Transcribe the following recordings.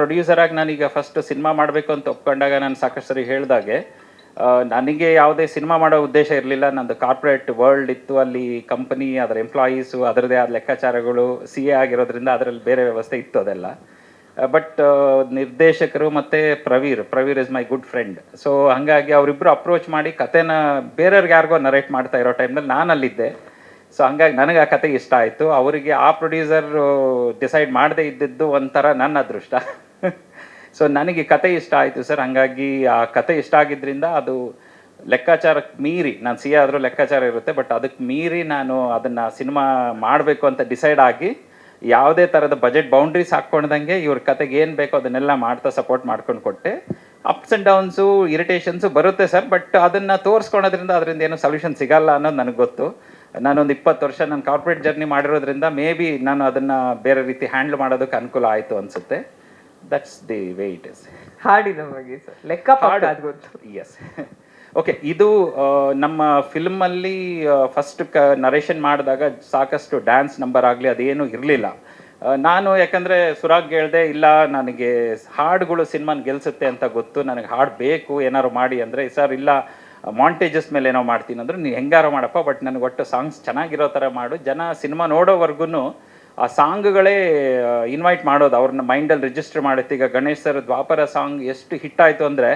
Producer ಆಗಿ ನಾನೀಗ first cinema ಮಾಡಬೇಕು ಅಂತ ಒಪ್ಕೊಂಡಾಗ ನಾನು ಸಾಕಷ್ಟು ಸರಿ ಹೇಳಿದಾಗೆ ನನಗೆ ಯಾವುದೇ ಸಿನಿಮಾ ಮಾಡೋ ಉದ್ದೇಶ ಇರಲಿಲ್ಲ. ನಂದು ಕಾರ್ಪೊರೇಟ್ ವರ್ಲ್ಡ್ ಇತ್ತು. ಅಲ್ಲಿ ಕಂಪನಿ ಅದರ ಎಂಪ್ಲಾಯೀಸು ಅದರದೇ ಆದ ಲೆಕ್ಕಾಚಾರಗಳು ಸಿ ಎ ಆಗಿರೋದ್ರಿಂದ ಅದರಲ್ಲಿ ಬೇರೆ ವ್ಯವಸ್ಥೆ ಇತ್ತು ಅದೆಲ್ಲ. ಬಟ್ ನಿರ್ದೇಶಕರು ಮತ್ತು Praveer Praveer is my good friend so ಹಾಗಾಗಿ ಅವರಿಬ್ಬರು ಅಪ್ರೋಚ್ ಮಾಡಿ ಕತೆನ ಬೇರೆಯವ್ರಿಗೆ ಯಾರಿಗೋ ನರೇಟ್ ಮಾಡ್ತಾ ಇರೋ ಟೈಮ್ನಲ್ಲಿ ನಾನು ಅಲ್ಲಿದ್ದೆ. ಸೊ ಹಂಗಾಗಿ ನನಗೆ ಆ ಕತೆ ಇಷ್ಟ ಆಯಿತು. ಅವರಿಗೆ ಆ ಪ್ರೊಡ್ಯೂಸರ್ ಡಿಸೈಡ್ ಮಾಡದೇ ಇದ್ದಿದ್ದು ಒಂಥರ ನನ್ನ ಅದೃಷ್ಟ. ಸೊ ನನಗೆ ಕತೆ ಇಷ್ಟ ಆಯಿತು ಸರ್. ಹಾಗಾಗಿ ಆ ಕತೆ ಇಷ್ಟ ಆಗಿದ್ದರಿಂದ ಅದು ಲೆಕ್ಕಾಚಾರಕ್ಕೆ ಮೀರಿ, ನಾನು ಸಿ ಆದರೂ ಲೆಕ್ಕಾಚಾರ ಇರುತ್ತೆ, ಬಟ್ ಅದಕ್ಕೆ ಮೀರಿ ನಾನು ಅದನ್ನು ಸಿನಿಮಾ ಮಾಡಬೇಕು ಅಂತ ಡಿಸೈಡ್ ಆಗಿ ಯಾವುದೇ ಥರದ ಬಜೆಟ್ ಬೌಂಡ್ರೀಸ್ ಹಾಕ್ಕೊಂಡ್ದಂಗೆ ಇವ್ರ ಕತೆಗೆ ಏನು ಬೇಕೋ ಅದನ್ನೆಲ್ಲ ಮಾಡ್ತಾ ಸಪೋರ್ಟ್ ಮಾಡ್ಕೊಂಡು ಕೊಟ್ಟೆ. ಅಪ್ಸ್ ಆ್ಯಂಡ್ ಡೌನ್ಸು ಇರಿಟೇಷನ್ಸು ಬರುತ್ತೆ ಸರ್, ಬಟ್ ಅದನ್ನು ತೋರಿಸ್ಕೊಳೋದ್ರಿಂದ ಅದರಿಂದ ಏನೂ ಸೊಲ್ಯೂಷನ್ ಸಿಗಲ್ಲ ಅನ್ನೋದು ನನಗೆ ಗೊತ್ತು. ನಾನೊಂದು ಇಪ್ಪತ್ತು ವರ್ಷ ನಾನು ಕಾರ್ಪೊರೇಟ್ ಜರ್ನಿ ಮಾಡಿರೋದ್ರಿಂದ ಮೇ ಬಿ ನಾನು ಅದನ್ನು ಬೇರೆ ರೀತಿ ಹ್ಯಾಂಡ್ಲ್ ಮಾಡೋದಕ್ಕೆ ಅನುಕೂಲ ಆಯಿತು ಅನಿಸುತ್ತೆ. That's the way it is ಹಾಡಿನ ಬಗ್ಗೆ ಸರ್ ಲೆಕ್ಕ ಪಕ್ಕ ಅದು ಗೊತ್ತು. ಎಸ್ ಓಕೆ ಇದು ನಮ್ಮ ಫಿಲ್ಮಲ್ಲಿ ಫಸ್ಟ್ ಕ ನರೇಷನ್ ಮಾಡಿದಾಗ ಸಾಕಷ್ಟು ಡ್ಯಾನ್ಸ್ ನಂಬರ್ ಆಗಲಿ ಅದೇನು ಇರಲಿಲ್ಲ. ನಾನು ಯಾಕಂದರೆ ಸುರಾಗ್ ಹೇಳ್ದೆ ಇಲ್ಲ ನನಗೆ ಹಾಡುಗಳು ಸಿನಿಮಾನ ಗೆಲ್ಸುತ್ತೆ ಅಂತ ಗೊತ್ತು ನನಗೆ ಹಾಡು ಬೇಕು ಏನಾದ್ರು ಮಾಡಿ ಅಂದರೆ ಸರ್ ಇಲ್ಲ ಮಾಂಟೇಜಸ್ ಮೇಲೆ ಏನೋ ಮಾಡ್ತೀನಿ ಅಂದರೆ ನೀವು ಹೆಂಗಾರು ಮಾಡಪ್ಪ ಬಟ್ ನನಗೆ ಒಟ್ಟು ಸಾಂಗ್ಸ್ ಚೆನ್ನಾಗಿರೋ ಥರ ಮಾಡು. ಜನ ಸಿನಿಮಾ ನೋಡೋವರೆಗೂ ಆ ಸಾಂಗ್ಗಳೇ ಇನ್ವೈಟ್ ಮಾಡೋದು, ಅವ್ರನ್ನ ಮೈಂಡಲ್ಲಿ ರಿಜಿಸ್ಟರ್ ಮಾಡುತ್ತೆ. ಈಗ ಗಣೇಶ್ ಸರ್ ದ್ವಾಪರ ಸಾಂಗ್ ಎಷ್ಟು ಹಿಟ್ ಆಯಿತು ಅಂದರೆ,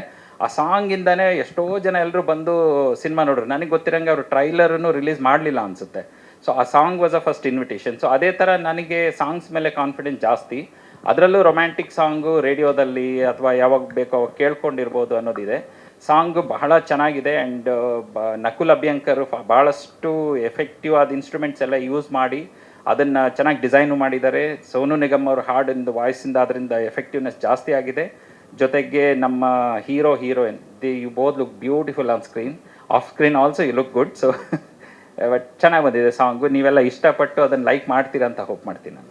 ಆ ಸಾಂಗಿಂದನೇ ಎಷ್ಟೋ ಜನ ಎಲ್ಲರೂ ಬಂದು ಸಿನಿಮಾ ನೋಡ್ರು. ನನಗೆ ಗೊತ್ತಿರಂಗೆ ಅವರು ಟ್ರೈಲರನ್ನು ರಿಲೀಸ್ ಮಾಡಲಿಲ್ಲ ಅನಿಸುತ್ತೆ. ಸೊ ಆ song was a first invitation so ಅದೇ ಥರ ನನಗೆ ಸಾಂಗ್ಸ್ ಮೇಲೆ ಕಾನ್ಫಿಡೆನ್ಸ್ ಜಾಸ್ತಿ. ಅದರಲ್ಲೂ ರೊಮ್ಯಾಂಟಿಕ್ ಸಾಂಗು ರೇಡಿಯೋದಲ್ಲಿ ಅಥವಾ ಯಾವಾಗ ಬೇಕೋ ಅವಾಗ ಕೇಳ್ಕೊಂಡಿರ್ಬೋದು ಅನ್ನೋದಿದೆ. ಸಾಂಗ್ ಬಹಳ ಚೆನ್ನಾಗಿದೆ ಆ್ಯಂಡ್ ನಕುಲ್ ಅಭ್ಯಂಕರ್ ಭಾಳಷ್ಟು ಎಫೆಕ್ಟಿವ್ ಆದ ಇನ್ಸ್ಟ್ರೂಮೆಂಟ್ಸ್ ಎಲ್ಲ ಯೂಸ್ ಮಾಡಿ ಅದನ್ನು ಚೆನ್ನಾಗಿ ಡಿಸೈನು ಮಾಡಿದ್ದಾರೆ. ಸೋನು ನಿಗಮ್ ಅವ್ರ ಹಾಡಿಂದ ವಾಯ್ಸಿಂದ ಅದರಿಂದ ಎಫೆಕ್ಟಿವ್ನೆಸ್ ಜಾಸ್ತಿ ಆಗಿದೆ. ಜೊತೆಗೆ ನಮ್ಮ hero, heroine, the, you both look beautiful on screen. Off screen also you look good so but ಚೆನ್ನಾಗಿ ಬಂದಿದೆ ಸಾಂಗು. ನೀವೆಲ್ಲ ಇಷ್ಟಪಟ್ಟು ಅದನ್ನು ಲೈಕ್ ಮಾಡ್ತೀರಾ ಅಂತ ಹೋಪ್ ಮಾಡ್ತೀನಿ ನಾನು.